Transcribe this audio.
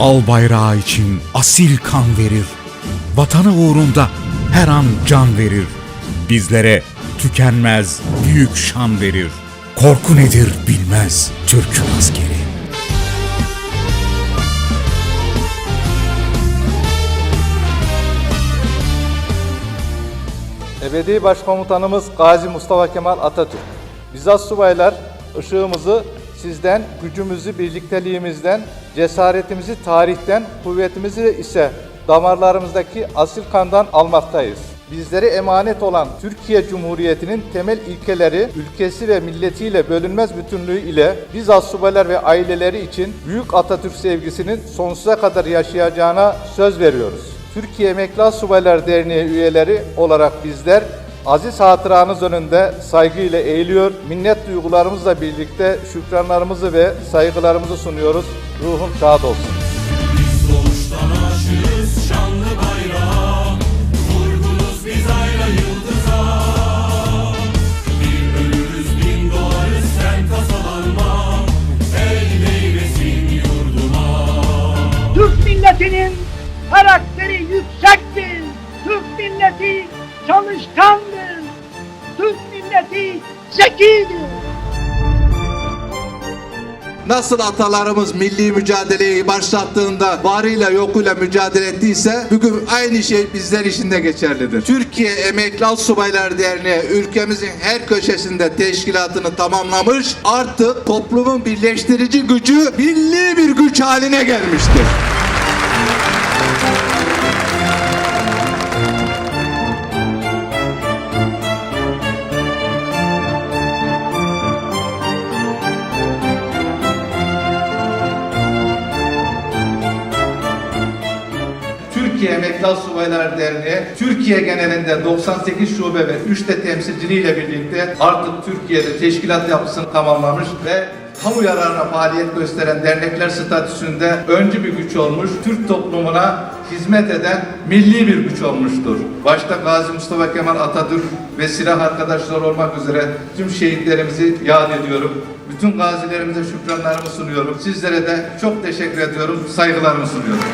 Al bayrağı için asil kan verir. Vatanı uğrunda her an can verir. Bizlere tükenmez büyük şan verir. Korku nedir bilmez Türk askeri. Ebedi Başkomutanımız Gazi Mustafa Kemal Atatürk. Bizzat subaylar ışığımızı sizden, gücümüzü birlikteliğimizden, cesaretimizi tarihten, kuvvetimizi ise damarlarımızdaki asil kandan almaktayız. Bizlere emanet olan Türkiye Cumhuriyeti'nin temel ilkeleri, ülkesi ve milletiyle bölünmez bütünlüğü ile bizzat subaylar ve aileleri için büyük Atatürk sevgisinin sonsuza kadar yaşayacağına söz veriyoruz. Türkiye Emekli Subaylar Derneği üyeleri olarak bizler aziz hatıranız önünde saygıyla eğiliyor, minnet duygularımızla birlikte şükranlarımızı ve saygılarımızı sunuyoruz. Ruhum şad olsun. Doğuştan aşığız şanlı bayrağa Vurdunuz biz ayla yıldıza Bir ölürüz bin doğarız sen tasalanma El değmesin yurduma Türk milletinin karakteri yüksektir. Türk milleti çalışkandır. Türk milleti zekidir. Nasıl atalarımız milli mücadeleyi başlattığında varıyla yokuyla mücadele ettiyse bugün aynı şey bizler için de geçerlidir. Türkiye Emekli Subaylar Derneği ülkemizin her köşesinde teşkilatını tamamlamış artık toplumun birleştirici gücü milli bir güç haline gelmiştir. Türkiye Emekli Subaylar Derneği, Türkiye genelinde 98 şube ve 3 de temsilciliğiyle birlikte artık Türkiye'de teşkilat yapısını tamamlamış ve kamu yararına faaliyet gösteren dernekler statüsünde öncü bir güç olmuş, Türk toplumuna hizmet eden milli bir güç olmuştur. Başta Gazi Mustafa Kemal Atatürk ve silah arkadaşlar olmak üzere tüm şehitlerimizi yad ediyorum. Bütün gazilerimize şükranlarımı sunuyorum. Sizlere de çok teşekkür ediyorum, saygılarımı sunuyorum.